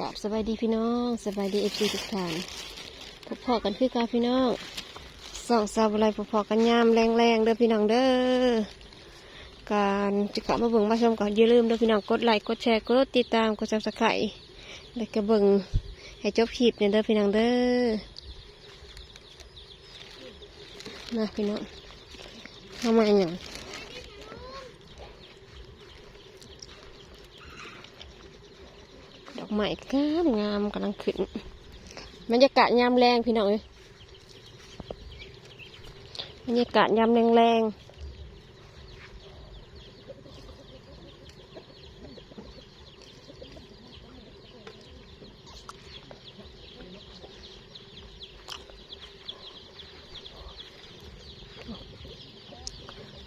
กับสบายดีพี่น้องสบายดีเอฟซีทุกท่านพบพอกันคือกาพี่น้องสองสาวอะไรพบพอกันยามแรงๆเด้อพี่น้องเด้อการจะกลับมาเบิ่งมาชมก่อนอย่าลืมเด้อพี่น้องกดไลค์กดแชร์กดติดตามกดซับสไครต์แล้วก็เบิ่งให้จบคลิปเนี่ยเด้อพี่น้องเด้อนะพี่น้องทำมาอย่าง ดอกไม้งามงามกำลังขึ้นบรรยากาศยามแรงพี่น้องเอ้ยบรรยากาศยามแรงแรง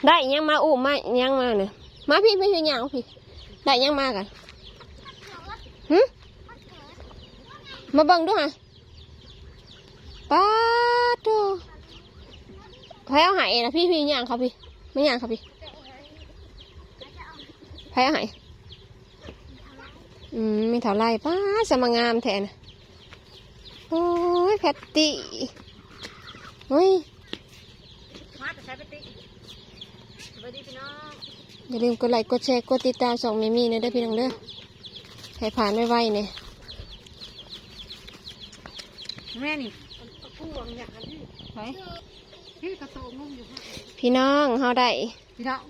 ได้อิหยังมาอู้มาอิหยังมาเนี่ยมาพี่ไม่ใช่ยังพี่ได้อิหยังมากัน มาเบิ่งดูฮะป้าดดูใครเอาใหายนะพี่พี่ย่างเขาพี่ไม่ย่างเขาพี่ใครเอาใหายอืมไม่เท่าไรป้าดสมางามแทนโอ้ยแพตตี้เฮ้ยมาแต่ใช้ไปติสวัสดีพี่น้องอย่าลืมกดไลค์กดแชร์กดติดตามส่องเมมี่นะเด้อพี่น้องเด้อให้ผ่านไวๆเนี่ย แม่นี่ผู้วงอย่างนั้ไหนพี่กระโตงงอยู่ค่ะพี่น้องเฮาได้พี่น้อง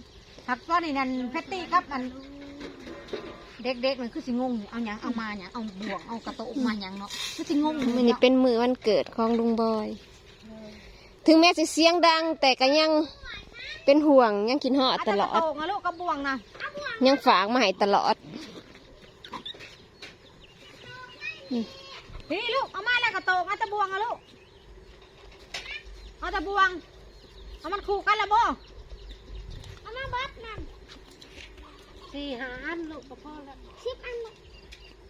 หักก้อนนี่นั่นแพตตี้ครับมันเด็กๆมันคือสิงงเอาหยังเอามาหยังเอาบวงเอากระโตกมาหยังเนาะคือสิงงมันนี่เป็นมือวันเกิดของลุงบอย ถึงแม้จะเสียงดัง แต่ก็ยังเป็นห่วงยังกินหอดตลอเอาดกระโตกนะลูกกระบวงนะยังฝากมาให้ตลอด พี่ลูกเอามาแล้วกระโตกเอาแต่บ่วงอะลูก เอาแต่บ่วง เอามันคู่กันละบ่เอามาบัดนั่นสี่ห้าอันลูกกับพ่อแล้วสิบอันละ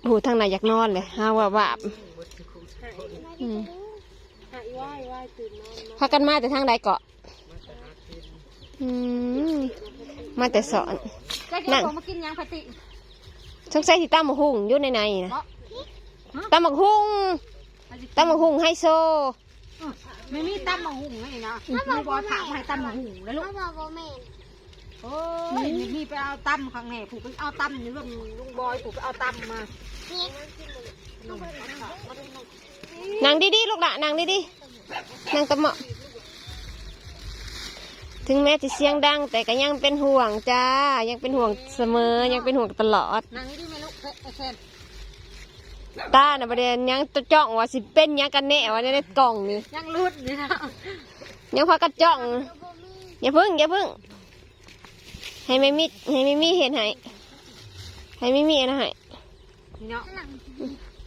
โอ้โหทางไหนอยากนอนเลยฮาว่าบาบอืมหายว่ายว่ายตื่นนอนพากันมาแต่ทางใดเกาะอืมมาแต่สอน จะนั่กินงผมมากินยังพะติ สงสัยที่ตั้มหมกหุ่งอยู่ในในๆนะ ตั้มหมกหุ่งตั้มหมกหุ่งไฮโซไม่มีตำมะหุ่งเลยนะมีบอถามให้ตำมะหุ่งแล้วลูกบอกว่าแม่นโอ้ยมีไปเอาตำข้างในผูกไปเอาตำนี่ลุงลุงบอยผูกไปเอาตำมาเค้กนั่งดีๆลูกละนั่งดีๆนั่งตะเหมาะถึงแม้จะเสียงดัง แต่ก็ยังเป็นห่วงจ้า ยังเป็นห่วงเสมอ ยังเป็นห่วงตลอดนั่งนี่ดิแม่ลูกไอ้แคน ตาน่ะประเด็นยังตะจ้องว่าสิเป็นหยังกันแน่ว่าในกล่องนี่ยังรุดนี่นะยังพากันจ้องอย่าพึ่งอย่าพึ่ง ให้ไม่มีให้ไม่มีเห็นให้ให้ไม่มีอันนะให้พี่น้อง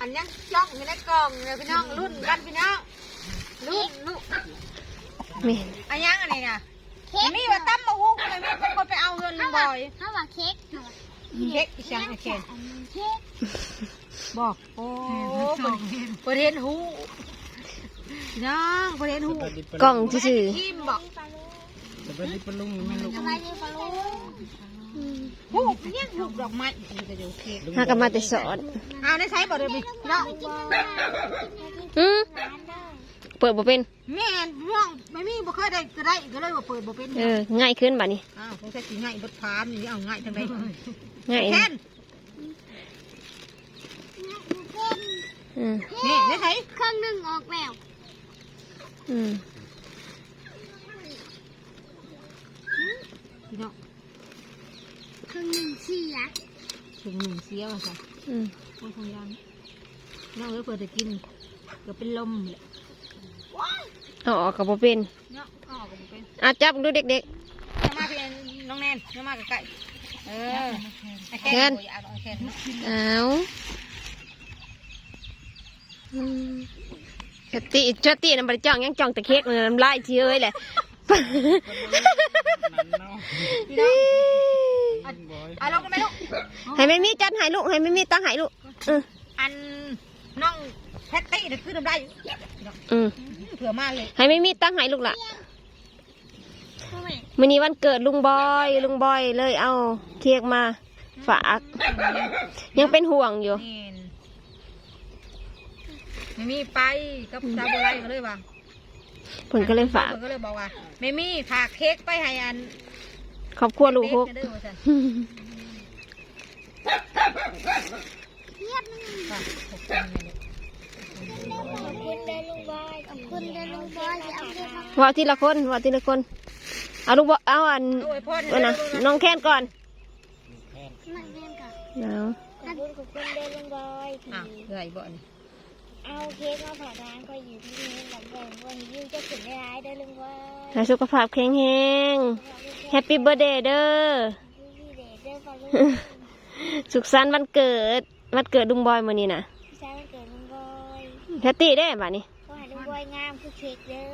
อันยังจ้องอยู่ในกล่องเลยพี่น้องรุ่นกันพี่น้องรุ่นลูกแม่นอันยังอันนี้นะเค้กมีว่าตำมะหุ่งอะไรไม่เป็นคนไปเอาเงินลุงบอยถ้าว่าเค้กถ้าว่าเค้กอีกอย่างไอ้แคนอันนี้เค้ก บอกโอ้ประเด็นหูน้องประเด็นหูกล่องซื่อทีมบอกสบายดีปะลุงหูเนี่ยหูดอกไม้มันจะเดี๋ยวเค้กๆหากันมาแต่สอนเอาได้ใช้บ่เดี๋ยวนี้น้องอืมเปิดบ่เป็นแม่น้องไม่มีบ่เคยได้ก็ได้ก็เลยว่าเปิดบ่เป็นเออง่ายขึ้นบัดนี้อ้าวคงใช้สีง่ายบดพามนี่เอาง่ายทางใดง่ายแค่น อืมนี่ได้ใช้เครื่องหนึ่งออกแล้วอืมพี่น้องเครื่องหนึ่งเสียถึงหนึ่งเสียว่ะค่ะอืมโอ้ยคงยังน้องเอ้ยเปิดจะกินเกือบเป็นลมเลยเอาออกกับบ่เป็นเนาะอ๋อก็บ่เป็นอะจับดูเด็กเดี๋ยวมาเป็นน้องแนนเดี๋ยวมาใกล้ๆเออไอ้แค่นบ่อยากเอาไอ้แค่นเนาะๆเอาอืม จติจติน้ำบริจ้องยังจ้องแต่เค้กเลยน้ำลายเชื้อเลยแหละพี่น้องเอาเอาลงกันไหมลูกให้ไม่มีจัดให้ลูกให้ไม่มีตั้งให้ลูกเอออันน้องแพตตี้เนี่ยคือทำได้อยู่อืมเผื่อมาเลยให้ไม่มีตั้งให้ลูกละพ่อแม่มื้อนี้วันเกิดลุงบอยลุงบอยเลยเอาเค้กมาฝาก ยังเป็นห่วงอยู่นี่ ไม่มีไปกับซาบุไรก็เลยว่าเพิ่นก็เลยฝากเพิ่นก็เลยบอกว่าไม่มีฝากเค้กไปให้อันครอบครัวลูกหกเด้อว่าซั่นฝากขอบคุณแม่เด้อขอบคุณเด้อลุงบอยขอบคุณเด้อลุงบอยจะเอาเค้กมาว่าทีละคนว่าทีละคนเอาลูกบ่เอาอันโอ้ยพ่อเอานะน้องแค้นก่อนนั่งเล่นกับเอาขอบคุณขอบคุณเด้อลุงบอยที่อะเหนื่อยบ่นี่ เอาเค้กมาฝากร้านก็อยู่ที่นี่หลังเดิมวันนี้จะถึงได้ร้ายเด้อลุงบอยให้สุขภาพแข็งแรงแฮปปี้เบ t ร์ a เดย์เด้อพี่เดชเด้อฝากลุงสุขสันต์วันเกิด วันเกิดลุงบอยมื้อนี้น่ะพี่ชายวันเกิดลุงบอยแพตตี้ได้บัดนี้ขอให้ลุงบอยงามคือเค้กเด้อ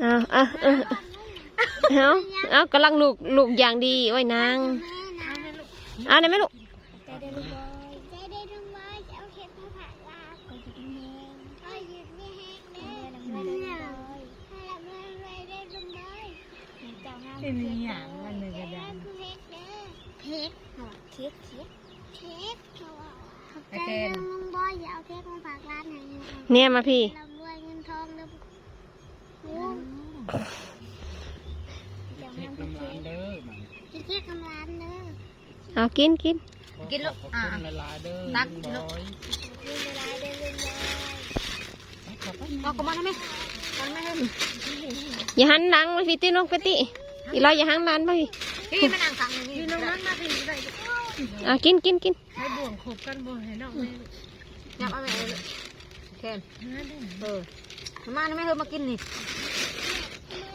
เอาเอาเอาเอาเอากำลังลูกลูกอย่างดีโอ้ยนางแม่นะเอาได้ไหมลูกใจเด้อลุงบอยใจเด้อลุงบอยจะเอาเค้กมาฝากร้านก็จะเป็นแห้งก็หยุดไม่แห้งเด้อลุงบอยให้รับเงินเลยเด้อลุงบอย เป็นอหย่างมันเลยก็ได้เค้กเด้อเค้กเค้กเค้กเขอบใจเด้อลุงบอยอย่าเอาเค้กมาฝากร้านไหนเนี่ยมาพี่ร่ำรวยเงินทองลุงเจ้ากินเค้กกำลังเด้อเอากินกินกินลูกอ่าตักลุงบอยกินเวลาเด้อลุงบอยเอาก็มาได้ไหมมันไห้อย่าหันหลังไปพี่ตีน้องไปตี อีเราอย่าหันหลังไปพี่พี่มานั่งสั่งอยู่ตรงนั้นมาพี่ได้เอากินกินกินให้บ่วงขบกันบ่ให้น้องแม่ยับเอาแม่เลยแค่เออมาได้ไหมเธอมากินนี่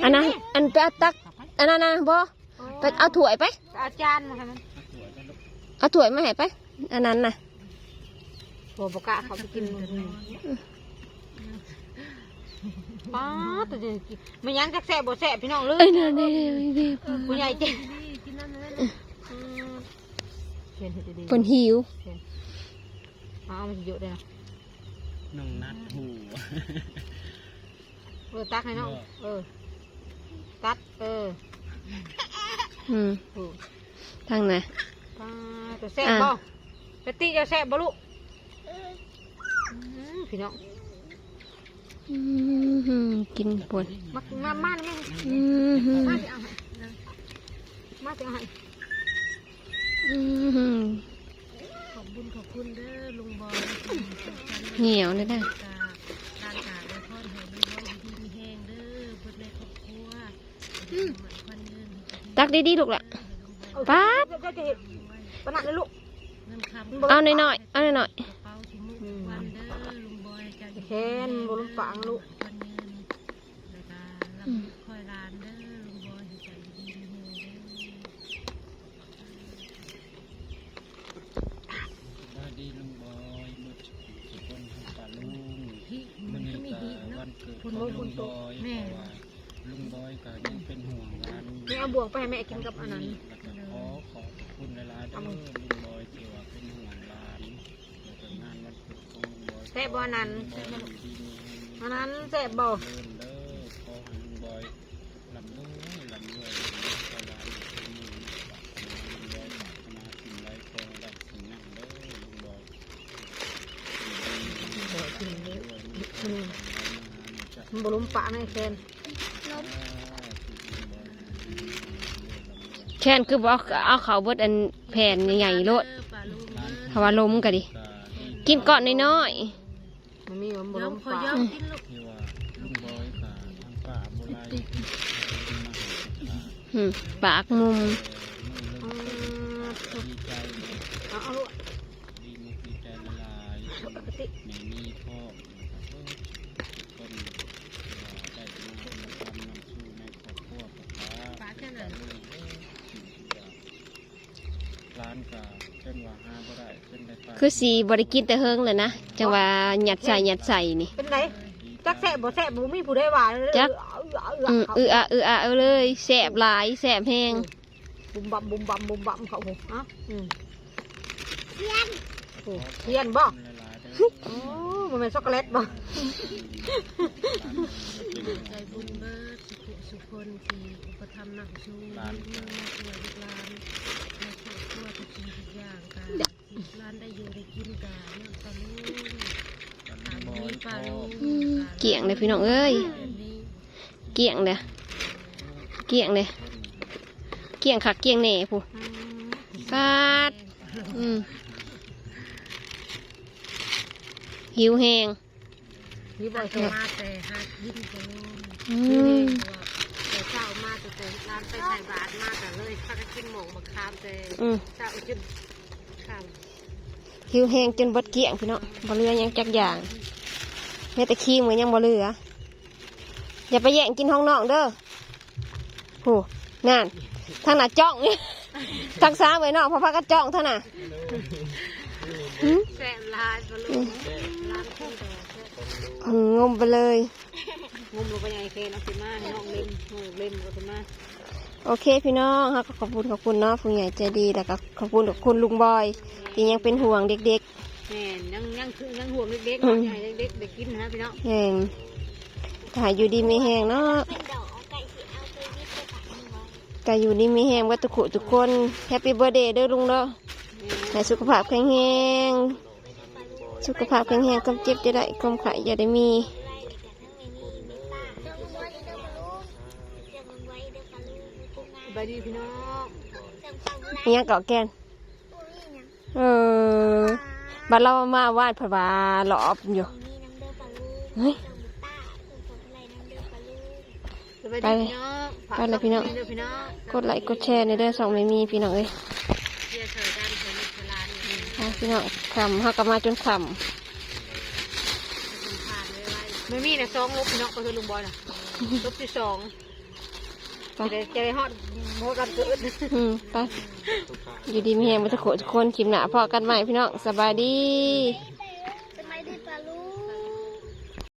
อันนั้นอันไปเอาตักอันนั้นนะบ่ไปเอาถ้วยไปอาจารย์มาให้มันเอาถ้วยมาให้ไปอันนั้นน่ะโหบกะเขาไปกิน ป้าตัวเดียวกินมันยังจะแสบบ่แสบพี่น้องเลยเอ้ยนั่นนี่นี่ผู้ใหญ่เจ๊เขียนเห็ดดีเพิ่นหิวๆเอามันเยอะเลยนะน้องนัดหูเออตักให้น้องเออตัดเอออืมโอ้ทางไหนป้าตัวแสบบ่ปตีจะแสบบ่ลูกพี่น้องอืม กินปวดมามามาแม่อืมมาสิเอาให้มาสิเอาให้อืมขอบคุณขอบคุณเด้อลุงบอยเหนียวเลยนะการกาดพ่อให้ลุงบอยดีมีแห้งเด้อเพื่อนในครอบครัวพันเงินตักดีๆลูกละป๊าดจะจะเห็นปนัดเลยลูกเอาหน่อยๆเอาหน่อยวันเด้อลุงบ อยจะเห็นบนฝังลูกคอยร้านเด้อลุงบอยใจดีเด้อดีลุงบอยหมดสุคนทำปลาลุงมันนี่ก็วันเกิดของลุงบอยเพราะว่าลุงบอยก็ยังเป็นห่วงงานนี่เอาบวงไปให้แม่กินกับอันนั้นขอขอบคุณหลายๆเด้อ แซ่บบ่อนั้นบ่อนนั้นแซ่บบ่เดินเด้อขอให้ลุงบอยลำด้วยลำด้วยขอร้านเป็นมือลุงบอยปรารถนาสิ่งใดขอให้ได้สิ่งนั้นเด้อลุงบอยมันบ่ล้มปะไอ้แคนแคนคือบอกเอาเขาเบิดอันแผ่นใหญ่ๆโลดถ้าะว่าล้มก็ดิ กินก่อนน้อย มันมีมันบ่ล้มปะที่ว่าลุงบอยกับทางป่าโบราณมาหาๆอืมปากมุมอืมดีใจเอาเอาลูกดีมุกดีใจละลายแม่นี่พ่อนะครับคนได้มาทำนำสู่ในครอบครัวกับป้า ร้านกับเช่นว่าห้าก็ได้เช่นได้ป้าคือสีบริกินแต่เฮิงเลยนะจังว่าหยัดใส่หยัดใส่นี่ เป็นไรจักแซ่บบ่แซ่บบ่มีผู้ใดว่าเลยจัก อืมอืออะอืออะเอาเลยแสบหลายแสบแห้งบุมบัมบุมบัมบุมบัมเขาหูอะอืมเทียนเทียนบ่ละลายเด้อ โอ้ มันเป็นช็อกโกแลตบ่ใจบุญเบิดสุขสุคนที่อุปถัมภ์นักชูร้านเมืองมาช่วยลูกหลานมาช่วยทั่วทุกสิ่งทุกอย่างกันร้านได้อยู่ได้กินกันนั่งตะลุงลูกอืมเกี่ยงเลยพี่น้องเอ้ยเกี่ยงเด้อเกี่ยงเด้อเกี่ยงคักเกี่ยงแหน่ผู้ฟาดอืม หิวแหงนี่บอกจะมาแต่หักยิ้มไปลูกอืคือมแต่เช้ามาแต่แต่ร้านไปใส่บาทมาแต่เลยพักกินหมองมาคามแต่อืมเช้าจนข้ามหิวแหงจนเบดเกี่ยงพี่น้องบ่เหลือหยังจักอย่างแม้แต่ขี้มือยังบ่เหลือ อย่าไปแย่งกินห้องนอกเด้อโหนั่นทางหน้าจ้องนี่ทางซ้ายไว้นอกเพราะพักก็จ้องเท่าน่ะหืมแซ่บลายไปลูก งมไปเลยงมลงไปยังไอเคนเอาสิมาให้น้องเล่นน้องเล่นเอาสิมาโอเคพี่น้องครับขอบคุณขอบคุณเนาะผู้ใหญ่ใจดีแล้วก็ขอบคุณขอบคุณลุงบอยที่ยังเป็นห่วงเด็กแม่นยังยังคือยังห่วงเด็กๆอืเนาะมอยากให้เด็กๆได้กินนะพี่น้องๆแห่งถ่ายอยู่ดีไม่แห้งเนาะเป็นดอกไก่สีเอาไปวิทย์ไปผักมันไว้ก็อยู่ดีไม่แห้งวัตุขุทุกคนแฮปปี้เบ t ร์ a เดย์เด้อลุงเด้อให้สุขภาพแข็งแรง สุขภาพแข็งแรงความเจ็บจะได้ความไข่อย่าได้มีไล่เด็กทั้งไม่มีไม่ป้าเนสบายดีพี่น้องเจ้าฟังไรอิหยังเกาะแกนเออบัดเรามาวาดผวาหลอบอยู่เด้อปเฮ้ยไรน้ำเด้อปลาลูกสบายไปเลยพี่น้องกไปเลยพี่น้องเด้อพี่น้อง กดไลค์กดแชร์ในเด้อสองไม่มีพี่น้องเอ้ย พี่น้องคำเฮากลับมาจนคจะเป็นผ่านไว้ไว้ไม่มีนะสองลบพี่น้องก็คือลุงบอยนะลบที่สองำไปจะได้จะได้ฮอดโมกันเกิดอืมไปอยู่ดีมีแหงมาทุกคนทุกคนคลิปหนาพอกันใหม่พี่น้องสบายดีไป